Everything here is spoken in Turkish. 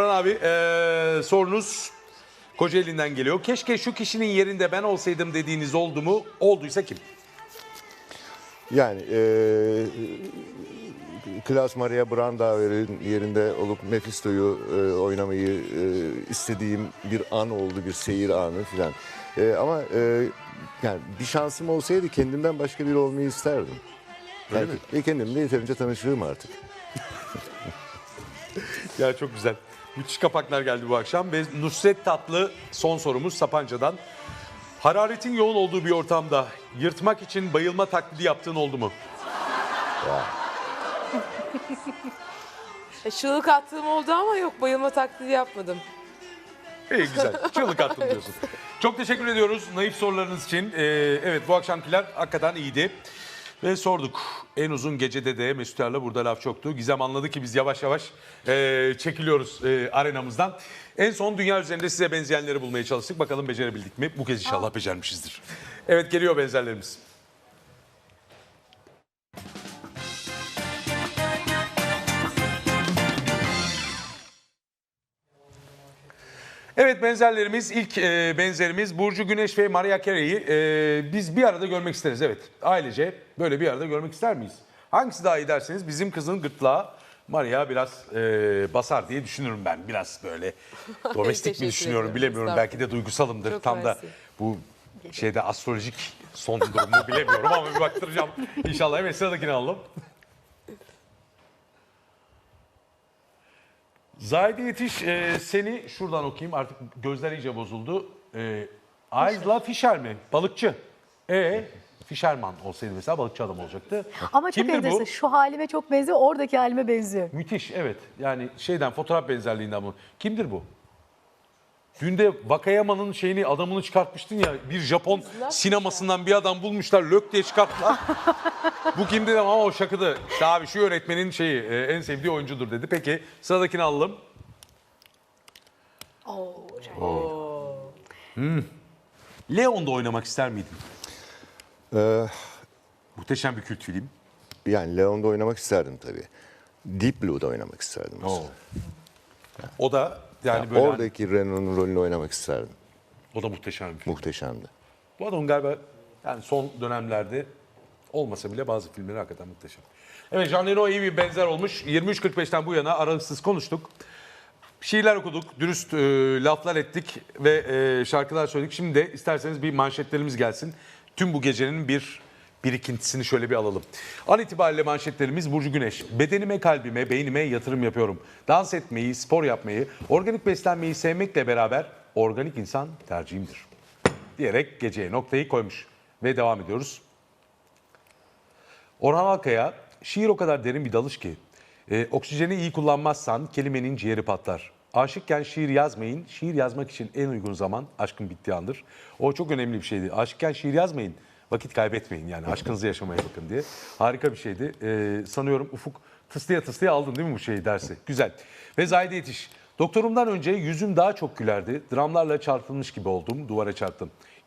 Orhan abi eee, sorunuz Kocaeli'nden geliyor. Keşke şu kişinin yerinde ben olsaydım dediğiniz oldu mu? Olduysa kim? Yani eee Klaus Maria Brandauer'in yerinde olup Mephisto'yu eee, oynamayı eee, istediğim bir an oldu, bir seyir anı filan. Eee, ama eee, yani bir şansım olsaydı kendimden başka biri olmayı isterdim. Yani, ve kendimle yeterince tanışırım artık. Ya çok güzel. Müthiş kapaklar geldi bu akşam ve Nusret Tatlı son sorumuz Sapanca'dan. Hararetin yoğun olduğu bir ortamda yırtmak için bayılma taklidi yaptığın oldu mu? E, Çığlık attığım oldu ama yok bayılma taklidi yapmadım. İyi güzel. Çığlık attım diyorsun. Çok teşekkür ediyoruz naif sorularınız için. Ee, evet bu akşamkiler hakikaten iyiydi. Ve sorduk. En uzun gecede de Mesut Er'le burada laf çoktu. Gizem anladı ki biz yavaş yavaş e, çekiliyoruz e, arenamızdan. En son dünya üzerinde size benzeyenleri bulmaya çalıştık. Bakalım becerebildik mi? Bu kez inşallah becermişizdir. Evet geliyor benzerlerimiz. Evet benzerlerimiz ilk e, benzerimiz Burcu Güneş ve Mariah Carey'i e, biz bir arada görmek isteriz evet. Ailece böyle bir arada görmek ister miyiz? Hangisi daha iyi derseniz bizim kızın gırtlağı Maria biraz e, basar diye düşünürüm ben. Biraz böyle domestik mi düşünüyorum bilemiyorum. Belki de duygusalımdır. Çok Tam da mersi. bu şeyde astrolojik son durumu bilemiyorum ama bir baktıracağım. İnşallah evet sıradakini alalım. Zahide Yetiş e, seni şuradan okuyayım artık gözler iyice bozuldu. E, Ayzla Fischer mi? Balıkçı. E Fischerman olsaydı mesela balıkçı adam olacaktı. Ama çok Kimdir bu? enteresan. Şu halime çok benziyor, oradaki halime benziyor. Müthiş evet. Yani şeyden fotoğraf benzerliğinden bu. Kimdir bu? Dün de Wakayama'nın şeyini adamını çıkartmıştın ya bir Japon sinemasından bir adam bulmuşlar lök diye çıkarttılar. bu kimdi dedim ama o şakıdı. İşte abi şu yönetmenin şeyi e, en sevdiği oyuncudur dedi. Peki sıradakini alalım. Hmm. Leon'da oynamak ister miydin? Eee, Muhteşem bir kült film. yani Leon'da oynamak isterdim tabii. Deep Blue'da oynamak isterdim. mesela. O da yani böyle hani- oradaki Renault'un rolünü oynamak isterdim. o da muhteşem bir film. Muhteşemdi. Bu adam galiba yani son dönemlerde olmasa bile bazı filmleri hakikaten muhteşem. Evet Jean Reno iyi bir benzer olmuş. 23.45'ten bu yana aralıksız konuştuk. Şiirler okuduk, dürüst e, laflar ettik ve e, şarkılar söyledik. Şimdi de isterseniz bir manşetlerimiz gelsin. Tüm bu gecenin bir birikintisini şöyle bir alalım. An itibariyle manşetlerimiz Burcu Güneş. Bedenime, kalbime, beynime yatırım yapıyorum. Dans etmeyi, spor yapmayı, organik beslenmeyi sevmekle beraber organik insan tercihimdir diyerek geceye noktayı koymuş. Ve devam ediyoruz. Orhan Alkaya, şiir o kadar derin bir dalış ki, e, oksijeni iyi kullanmazsan kelimenin ciğeri patlar. Aşıkken şiir yazmayın, şiir yazmak için en uygun zaman aşkın bittiği andır. O çok önemli bir şeydi. Aşıkken şiir yazmayın, vakit kaybetmeyin yani aşkınızı yaşamaya bakın diye. Harika bir şeydi. E, sanıyorum Ufuk tıslıya tıslıya aldın değil mi bu şeyi dersi? Güzel. Ve Zahide Yetiş, doktorumdan önce yüzüm daha çok gülerdi. Dramlarla çarpılmış gibi oldum, duvara çarptım.